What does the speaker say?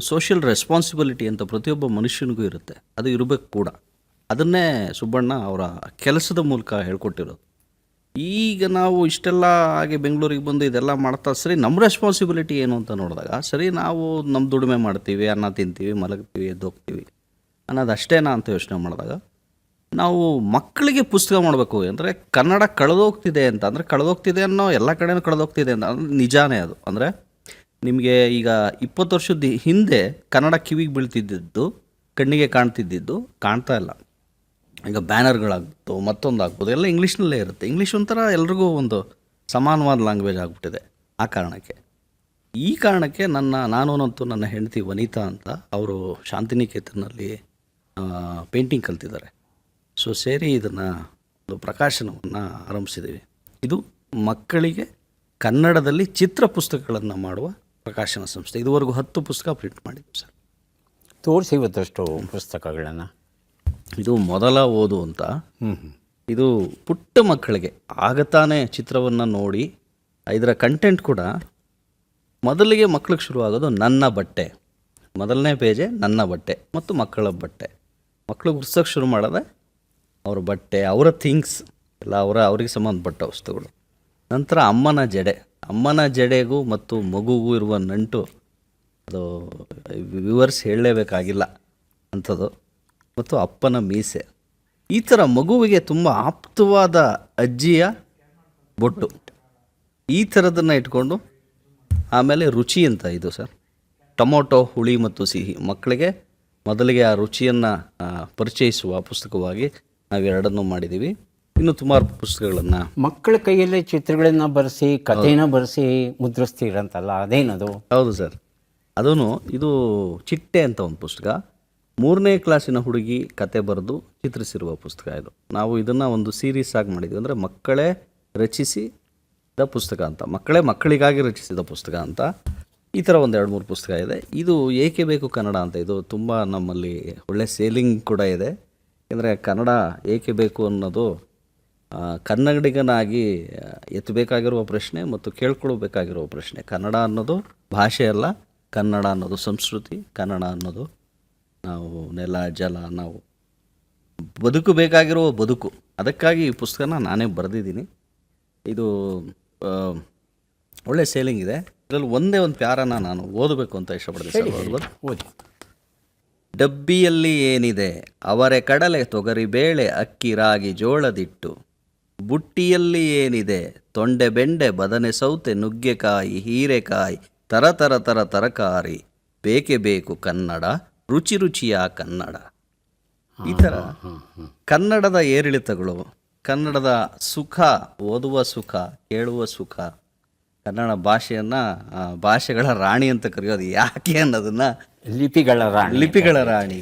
Social responsibility ಅಂತ ಪ್ರತಿಯೊಬ್ಬ ಮನುಷ್ಯನಿಗೂ ಇರುತ್ತೆ. ಅದು ಇರಬೇಕು ಕೂಡ. ಅದನ್ನೇ ಸುಬ್ಬಣ್ಣ ಅವರ ಕೆಲಸದ ಮೂಲಕ ಹೇಳ್ಕೊಟ್ಟಿರೋದು. ಈಗ ನಾವು ಇಷ್ಟೆಲ್ಲ ಹಾಗೆ ಬೆಂಗಳೂರಿಗೆ ಬಂದು ಇದೆಲ್ಲ ಮಾಡ್ತಾ, ಸರಿ, ನಮ್ಮ ರೆಸ್ಪಾನ್ಸಿಬಿಲಿಟಿ ಏನು ಅಂತ ನೋಡಿದಾಗ, ಸರಿ, ನಾವು ನಮ್ಮ ದುಡಿಮೆ ಮಾಡ್ತೀವಿ, ಅನ್ನ ತಿಂತೀವಿ, ಮಲಗ್ತೀವಿ, ಎದ್ದು ಹೋಗ್ತೀವಿ ಅನ್ನೋದು ಅಷ್ಟೇನಾ ಅಂತ ಯೋಚನೆ ಮಾಡಿದಾಗ, ನಾವು ಮಕ್ಕಳಿಗೆ ಪುಸ್ತಕ ಮಾಡಬೇಕು ಅಂದರೆ ಕನ್ನಡ ಕಳೆದೋಗ್ತಿದೆ ಅಂತ, ಅಂದರೆ ಕಳೆದೋಗ್ತಿದೆ ಅನ್ನೋ ಎಲ್ಲ ಕಡೆನೂ ಕಳೆದೋಗ್ತಿದೆ ಅಂತ ನಿಜಾನೇ ಅದು. ಅಂದರೆ ನಿಮಗೆ ಈಗ ಇಪ್ಪತ್ತು ವರ್ಷದ ಹಿಂದೆ ಕನ್ನಡ ಕಿವಿಗೆ ಬೀಳ್ತಿದ್ದಿದ್ದು, ಕಣ್ಣಿಗೆ ಕಾಣ್ತಿದ್ದಿದ್ದು ಕಾಣ್ತಾ ಇಲ್ಲ. ಈಗ ಬ್ಯಾನರ್ಗಳಾಗ್ಬೋದು ಮತ್ತೊಂದು ಆಗ್ಬೋದು ಎಲ್ಲ ಇಂಗ್ಲೀಷ್ನಲ್ಲೇ ಇರುತ್ತೆ. ಇಂಗ್ಲೀಷ್ ಒಂಥರ ಎಲ್ರಿಗೂ ಒಂದು ಸಮಾನವಾದ ಲ್ಯಾಂಗ್ವೇಜ್ ಆಗಿಬಿಟ್ಟಿದೆ ಆ ಕಾರಣಕ್ಕೆ. ಈ ಕಾರಣಕ್ಕೆ ನನ್ನ ನಾನು ಮತ್ತು ನನ್ನ ಹೆಂಡತಿ ವನಿತಾ ಅಂತ ಅವರು ಶಾಂತಿನಿಕೇತನಲ್ಲಿ ಪೇಂಟಿಂಗ್ ಕಲ್ತಿದ್ದಾರೆ. ಸೊ ಸೇರಿ ಇದನ್ನು, ಒಂದು ಪ್ರಕಾಶನವನ್ನು ಆರಂಭಿಸಿದ್ದೀವಿ. ಇದು ಮಕ್ಕಳಿಗೆ ಕನ್ನಡದಲ್ಲಿ ಚಿತ್ರ ಪುಸ್ತಕಗಳನ್ನು ಮಾಡುವ ಪ್ರಕಾಶನ ಸಂಸ್ಥೆ ಇದುವರೆಗೂ ಹತ್ತು ಪುಸ್ತಕ ಪ್ರಿಂಟ್ ಮಾಡಿದ್ವಿ ಸರ್. ತೋರಿಸಿ ಇವತ್ತಷ್ಟು ಪುಸ್ತಕಗಳನ್ನು. ಇದು ಮೊದಲ ಓದು ಅಂತ. ಹ್ಞೂ ಹ್ಞೂ ಇದು ಪುಟ್ಟ ಮಕ್ಕಳಿಗೆ ಆಗತಾನೆ ಚಿತ್ರವನ್ನು ನೋಡಿ ಇದರ ಕಂಟೆಂಟ್ ಕೂಡ ಮೊದಲಿಗೆ ಮಕ್ಕಳಿಗೆ ಶುರುವಾಗೋದು ನನ್ನ ಬಟ್ಟೆ. ಮೊದಲನೇ ಪೇಜೆ ನನ್ನ ಬಟ್ಟೆ ಮತ್ತು ಮಕ್ಕಳ ಬಟ್ಟೆ. ಮಕ್ಕಳು ಗುರ್ಸೋಕ್ಕೆ ಶುರು ಮಾಡೋದೆ ಅವ್ರ ಬಟ್ಟೆ ಅವರ ಥಿಂಗ್ಸ್ ಎಲ್ಲ ಅವರ ಅವರಿಗೆ ಸಂಬಂಧಪಟ್ಟ ವಸ್ತುಗಳು. ನಂತರ ಅಮ್ಮನ ಜಡೆ. ಅಮ್ಮನ ಜಡೆಗೂ ಮತ್ತು ಮಗುಗೂ ಇರುವ ನಂಟು ಅದು ವಿವರ್ಸ್ ಹೇಳಲೇಬೇಕಾಗಿಲ್ಲ ಅಂಥದ್ದು. ಮತ್ತು ಅಪ್ಪನ ಮೀಸೆ. ಈ ಥರ ಮಗುವಿಗೆ ತುಂಬ ಆಪ್ತವಾದ ಅಜ್ಜಿಯ ಬೊಟ್ಟು. ಈ ಥರದನ್ನು ಇಟ್ಕೊಂಡು ಆಮೇಲೆ ರುಚಿ ಅಂತ ಇದು ಸರ್. ಟೊಮೊಟೊ, ಹುಳಿ ಮತ್ತು ಸಿಹಿ. ಮಕ್ಕಳಿಗೆ ಮೊದಲಿಗೆ ಆ ರುಚಿಯನ್ನು ಪರಿಚಯಿಸುವ ಪುಸ್ತಕವಾಗಿ ನಾವೆರಡನ್ನೂ ಮಾಡಿದ್ದೀವಿ ಇನ್ನು ಸುಮಾರು ಪುಸ್ತಕಗಳನ್ನು ಮಕ್ಕಳ ಕೈಯಲ್ಲೇ ಚಿತ್ರಗಳನ್ನ ಬರೆಸಿ ಕಥೆನ ಬರೆಸಿ ಮುದ್ರಿಸ್ತೀರಂತಲ್ಲ ಅದೇನದು? ಹೌದು ಸರ್. ಅದೂ ಇದು ಚಿಟ್ಟೆ ಅಂತ ಒಂದು ಪುಸ್ತಕ. ಮೂರನೇ ಕ್ಲಾಸಿನ ಹುಡುಗಿ ಕತೆ ಬರೆದು ಚಿತ್ರಿಸಿರುವ ಪುಸ್ತಕ ಇದು. ನಾವು ಇದನ್ನು ಒಂದು ಸೀರೀಸ್ ಆಗಿ ಮಾಡಿದ್ವಿ ಅಂದರೆ ಮಕ್ಕಳೇ ರಚಿಸಿದ ಪುಸ್ತಕ ಅಂತ. ಮಕ್ಕಳೇ ಮಕ್ಕಳಿಗಾಗಿ ರಚಿಸಿದ ಪುಸ್ತಕ ಅಂತ. ಈ ಥರ ಒಂದು ಎರಡು ಮೂರು ಪುಸ್ತಕ ಇದೆ. ಇದು ಏಕೆ ಬೇಕು ಕನ್ನಡ ಅಂತ? ಇದು ತುಂಬ ನಮ್ಮಲ್ಲಿ ಒಳ್ಳೆ ಸೇಲಿಂಗ್ ಕೂಡ ಇದೆ. ಏಕೆಂದರೆ ಕನ್ನಡ ಏಕೆ ಬೇಕು ಅನ್ನೋದು ಕನ್ನಡಿಗನಾಗಿ ಎತ್ತಬೇಕಾಗಿರುವ ಪ್ರಶ್ನೆ ಮತ್ತು ಕೇಳ್ಕೊಳ್ಬೇಕಾಗಿರುವ ಪ್ರಶ್ನೆ. ಕನ್ನಡ ಅನ್ನೋದು ಭಾಷೆ ಅಲ್ಲ ಕನ್ನಡ ಅನ್ನೋದು ಸಂಸ್ಕೃತಿ ಕನ್ನಡ ಅನ್ನೋದು ನಾವು ನೆಲ ಜಲ ನಾವು ಬದುಕಬೇಕಾಗಿರುವ ಬದುಕು. ಅದಕ್ಕಾಗಿ ಈ ಪುಸ್ತಕನ ನಾನೇ ಬರೆದಿದ್ದೀನಿ. ಇದು ಒಳ್ಳೆ ಸೇಲಿಂಗ್ ಇದೆ. ಇದರಲ್ಲಿ ಒಂದೇ ಒಂದು ಪ್ಯಾರನ ನಾನು ಓದಬೇಕು ಅಂತ ಇಷ್ಟಪಡ್ತೀನಿ ಸರ್ ಓದಿ. ಡಬ್ಬಿಯಲ್ಲಿ ಏನಿದೆ? ಅವರೆ ಕಡಲೆ ತೊಗರಿ ಬೇಳೆ ಅಕ್ಕಿ ರಾಗಿ ಜೋಳದಿಟ್ಟು. ಬುಟ್ಟಿಯಲ್ಲಿ ಏನಿದೆ? ತೊಂಡೆ ಬೆಂಡೆ ಬದನೆ ಸೌತೆ ನುಗ್ಗೆಕಾಯಿ ಹೀರೆಕಾಯಿ ತರ ತರ ತರ ತರಕಾರಿ. ಬೇಕೆ ಬೇಕು ಕನ್ನಡ? ರುಚಿ ರುಚಿಯ ಕನ್ನಡ? ಈ ಥರ ಕನ್ನಡದ ಏರಿಳಿತಗಳು ಕನ್ನಡದ ಸುಖ ಓದುವ ಸುಖ ಕೇಳುವ ಸುಖ ಕನ್ನಡ ಭಾಷೆಯನ್ನು ಭಾಷೆಗಳ ರಾಣಿ ಅಂತ ಕರೆಯೋದು ಯಾಕೆ ಅನ್ನೋದನ್ನು ಲಿಪಿಗಳ ರಾಣಿ. ಲಿಪಿಗಳ ರಾಣಿ.